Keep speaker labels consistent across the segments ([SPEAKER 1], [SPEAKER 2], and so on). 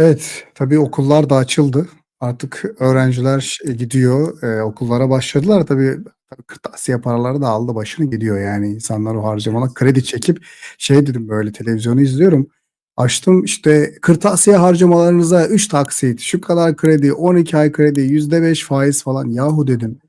[SPEAKER 1] Evet, tabii okullar da açıldı. Artık öğrenciler, eee, gidiyor, eee, okullara başladılar. Tabii, tabii kırtasiye paraları da aldı başını gidiyor. Yani insanlar o harcamalar kredi çekip şey dedim böyle televizyonu izliyorum. Açtım işte kırtasiye harcamalarınıza 3 taksit, şu kadar kredi, 12 ay kredi, %5 faiz falan. Yahu dedim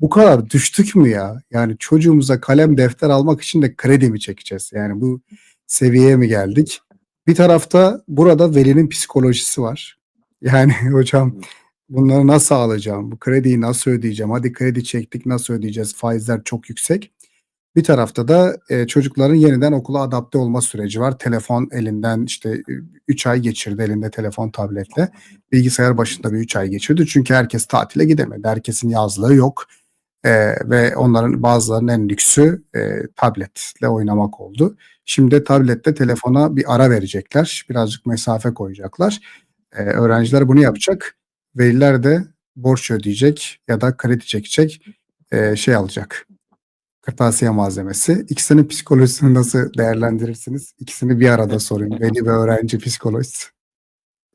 [SPEAKER 1] bu kadar düştük mü ya? Yani çocuğumuza kalem defter almak için de kredi mi çekeceğiz? Yani bu seviyeye mi geldik? Bir tarafta burada velinin psikolojisi var. Yani hocam bunları nasıl alacağım? Bu krediyi nasıl ödeyeceğim? Hadi kredi çektik nasıl ödeyeceğiz? Faizler çok yüksek. Bir tarafta da, eee, çocukların yeniden okula adapte olma süreci var. Telefon elinden işte, ü 3 ay geçirdi elinde telefon, tabletle. Bilgisayar başında bir 3 ay geçirdi. Çünkü herkes tatile gidemedi. Herkesin yazlığı yok, eee, ve onların bazılarının en lüksü, eee, tabletle oynamak oldu. Şimdi tablette telefona bir ara verecekler. Birazcık mesafe koyacaklar. Eee, öğrenciler bunu yapacak. Veliler de borç ödeyecek ya da kredi çekecek, eee, şey alacak, kırtasiye malzemesi. İkisinin psikolojisini nasıl değerlendirirsiniz? İkisini bir arada sorayım. Veli ve öğrenci psikolojisi.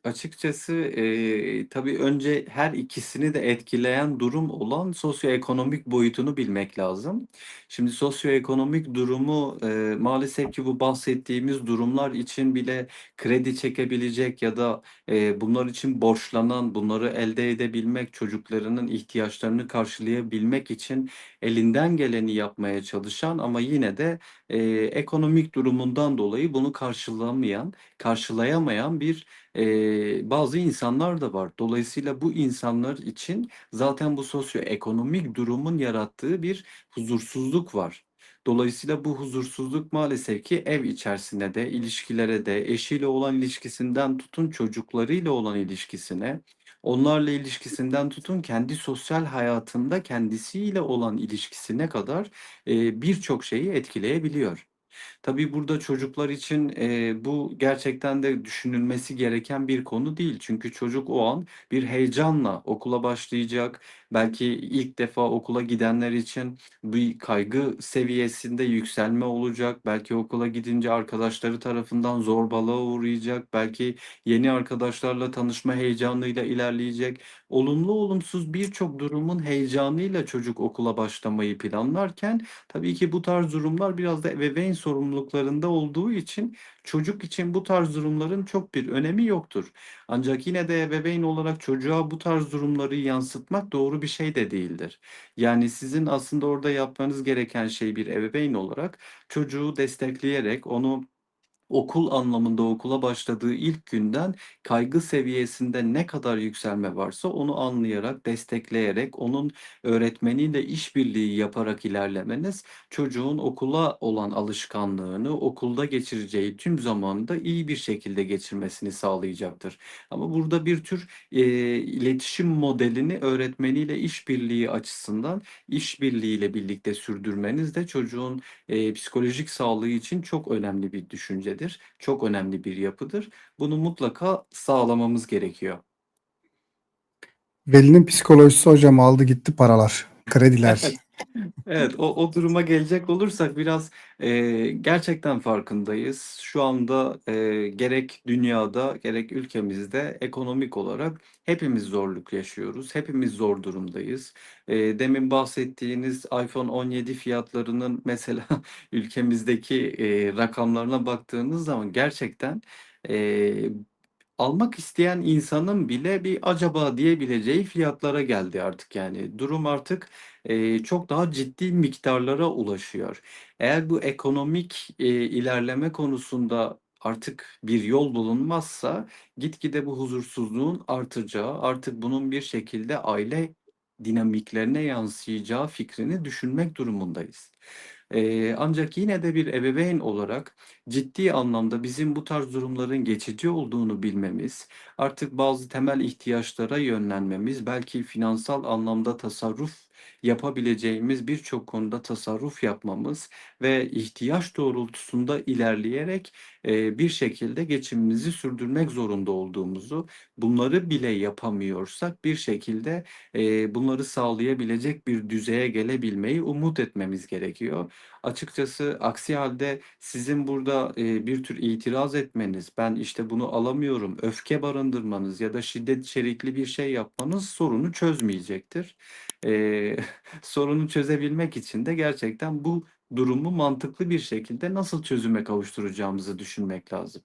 [SPEAKER 2] Açıkçası, eee, tabii önce her ikisini de etkileyen durum olan sosyoekonomik boyutunu bilmek lazım. Şimdi sosyoekonomik durumu, eee, maalesef ki bu bahsettiğimiz durumlar için bile kredi çekebilecek ya da, eee, bunlar için borçlanan, bunları elde edebilmek, çocuklarının ihtiyaçlarını karşılayabilmek için elinden geleni yapmaya çalışan ama yine de, eee, ekonomik durumundan dolayı bunu karşılamayan, karşılayamayan bir, eee, bazı insanlar da var. Dolayısıyla bu insanlar için zaten bu sosyoekonomik durumun yarattığı bir huzursuzluk var. Dolayısıyla bu huzursuzluk maalesef ki ev içerisinde de, ilişkilere de, eşiyle olan ilişkisinden tutun çocuklarıyla olan ilişkisine, onlarla ilişkisinden tutun kendi sosyal hayatında kendisiyle olan ilişkisine kadar, eee, birçok şeyi etkileyebiliyor. Tabii burada çocuklar için, eee, bu gerçekten de düşünülmesi gereken bir konu değil. Çünkü çocuk o an bir heyecanla okula başlayacak. Belki ilk defa okula gidenler için bir kaygı seviyesinde yükselme olacak. Belki okula gidince arkadaşları tarafından zorbalığa uğrayacak. Belki yeni arkadaşlarla tanışma heyecanıyla ilerleyecek. Olumlu olumsuz birçok durumun heyecanıyla çocuk okula başlamayı planlarken tabii ki bu tarz durumlar biraz da ebeveyn sorumluluklarında olduğu için çocuk için bu tarz durumların çok bir önemi yoktur. Ancak yine de ebeveyn olarak çocuğa bu tarz durumları yansıtmak doğru bir şey de değildir. Yani sizin aslında orada yapmanız gereken şey bir ebeveyn olarak çocuğu destekleyerek onu okul anlamında okula başladığı ilk günden kaygı seviyesinde ne kadar yükselme varsa onu anlayarak, destekleyerek, onun öğretmeniyle işbirliği yaparak ilerlemeniz çocuğun okula olan alışkanlığını, okulda geçireceği tüm zamanı da iyi bir şekilde geçirmesini sağlayacaktır. Ama burada bir tür, eee, iletişim modelini öğretmeniyle işbirliği açısından işbirliğiyle birlikte sürdürmeniz de çocuğun, eee, psikolojik sağlığı için çok önemli bir düşüncedir. Çok önemli bir yapıdır. Bunu mutlaka sağlamamız gerekiyor.
[SPEAKER 1] Velinin psikolojisi hocam aldı gitti paralar, krediler.
[SPEAKER 2] Evet. O o duruma gelecek olursak biraz, eee, gerçekten farkındayız. Şu anda, eee, gerek dünyada gerek ülkemizde ekonomik olarak hepimiz zorluk yaşıyoruz. Hepimiz zor durumdayız. Eee, demin bahsettiğiniz iPhone 17 fiyatlarının mesela ülkemizdeki, eee, rakamlarına baktığınız zaman gerçekten, eee, almak isteyen insanın bile bir acaba diyebileceği fiyatlara geldi artık yani. Durum artık, eee, çok daha ciddi miktarlara ulaşıyor. Eğer bu ekonomik, eee, ilerleme konusunda artık bir yol bulunmazsa gitgide bu huzursuzluğun artacağı, artık bunun bir şekilde aile dinamiklerine yansıyacağı fikrini düşünmek durumundayız. Ancak yine de bir ebeveyn olarak ciddi anlamda bizim bu tarz durumların geçici olduğunu bilmemiz, artık bazı temel ihtiyaçlara yönlenmemiz, belki finansal anlamda tasarruf yapabileceğimiz birçok konuda tasarruf yapmamız ve ihtiyaç doğrultusunda ilerleyerek, eee, bir şekilde geçimimizi sürdürmek zorunda olduğumuzu, bunları bile yapamıyorsak bir şekilde, eee, bunları sağlayabilecek bir düzeye gelebilmeyi umut etmemiz gerekiyor. Açıkçası aksi hâlde sizin burada, eee, bir tür itiraz etmeniz, ben, işte, bunu alamıyorum, öfke barındırmanız ya da şiddet içerikli bir şey yapmanız sorunu çözmeyecektir. Eee, sorunu çözebilmek için de gerçekten bu durumu mantıklı bir şekilde nasıl çözüme kavuşturacağımızı düşünmek lazım.